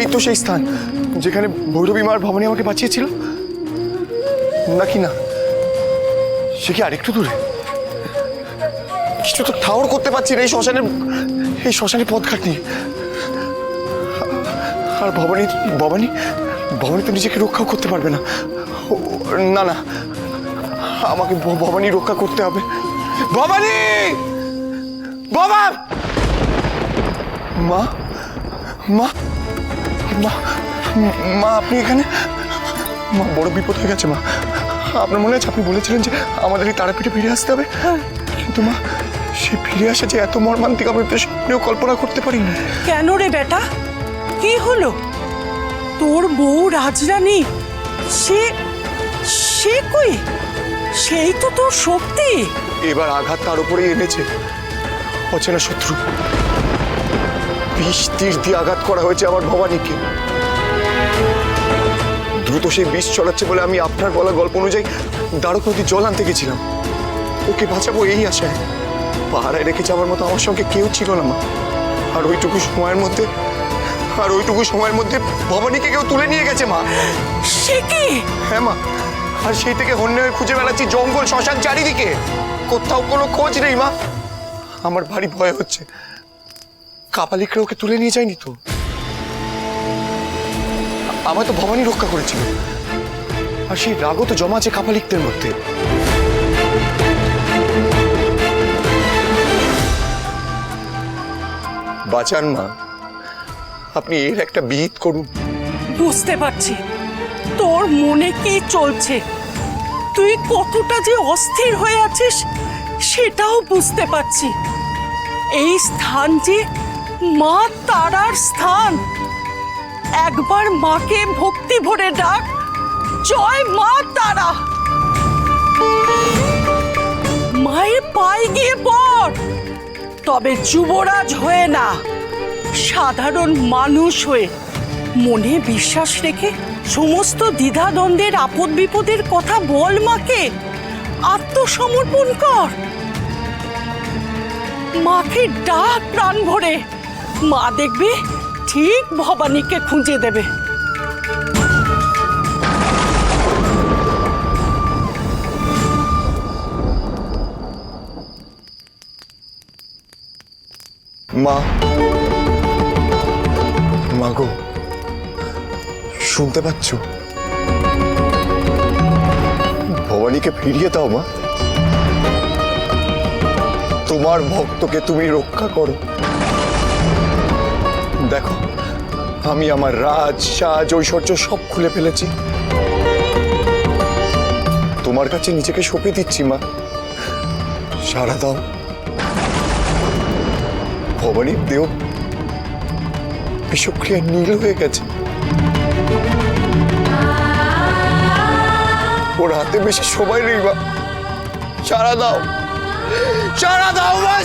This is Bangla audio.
এই তো সেই স্থান যেখানে ভৈরবী মার ভবানী আমাকে বাঁচিয়েছিল নাকি না? সে কি আরেকটু দূরে? কিছু তো ঠাউর করতে পারছি না এই শ্মশানের এই শ্মশানের পথঘাট নিয়ে। আর ভবানী ভবানী ভবানী তো নিজেকে রক্ষাও করতে পারবে না। না না। আমাকে ভবানী রক্ষা করতে হবে। ভবানী! বাবা মা? মা? মা মা আপনি এখানে? মা বড় বিপদ হয়ে গেছে মা। আপনার মনে আছে আপনি বলেছিলেন যে আমাদের এই তারাপীঠে ফিরে আসতে হবে? কিন্তু মা সে ফিরে আসে যে এত মর্মান্তিক আমি তো স্বপ্নেও কল্পনা করতে পারিনি। কেন রে বেটা? কি হলো? তোর বউ রাজরানী সে সে কই? সেই তো তোর শক্তি। এবার আঘাত তার উপরেই এনেছে অচেনা শত্রু। বিষ তীর দিয়ে আঘাত করা হয়েছে আমার ভবানীকে। দ্রুত সেই বিষ ছড়াচ্ছে বলে আমি আপনার বলা গল্প অনুযায়ী দ্বারক নদী জল আনতে গেছিলাম। ওকে বাঁচাবো এই আশায়। পাহাড়ায় রেখে যাওয়ার মতো আমার সঙ্গে কেউ ছিল না মা। আর ওইটুকু সময়ের মধ্যে আর ওইটুকু সময়ের মধ্যে ভবানীকে কেউ তুলে নিয়ে গেছে মা। সে কি? হ্যাঁ মা আর সেই থেকে হন্যে হয়ে খুঁজে বেড়াচ্ছি জঙ্গল শ্মশান চারিদিকে। কোথাও কোনো খোঁজ নেই মা। আমার ভারী ভয় হচ্ছে। কাপালিকরা ওকে তুলে নিয়ে যায়নি তো? আমার তো ভবানী রক্ষা করেছিল। আর সেই রাগও তো জমা আছে কাপালিকদের মধ্যে। বাঁচান মা, আপনি এর একটা বিহিত করুন। বুঝতে পারছি। তোর মনে কি চলছে? তুই কতটা যে অস্থির হয়ে আছিস, সেটাও বুঝতে পারছি। এই স্থান যে মা তারার স্থান। একবার মাকে ভক্তি ভরে ডাক, জয় মা তারা! মায়ের পায়ে গিয়ে পড় তবে যুবরাজ হয়ে না, সাধারণ মানুষ হয়ে। মনে বিশ্বাস রেখে সমস্ত দ্বিধাদ্বন্দ্বের আপদ বিপদের কথা বল মাকে, আত্মসমর্পণ কর। মাকে ডাক প্রাণ ভরে মা দেখবে, ঠিক ভবানীকে খুঁজে দেবে। মা মা গো, শুনতে পাচ্ছ? ভবানীকে ফিরিয়ে দাও মা। তোমার ভক্তকে তুমি রক্ষা করো। দেখো, আমি আমার রাজ, সাজ, ঐশ্বর্য সব খুলে ফেলেছি। তোমার কাছে নিজেকে সঁপে দিচ্ছি, মা। সারা দাও। ভবানীর দেহ বিষক্রিয়ায় নীল হয়ে গেছে। ওর হাতে বেশি সময় নেই, মা। সারা দাও। সারা দাও, মা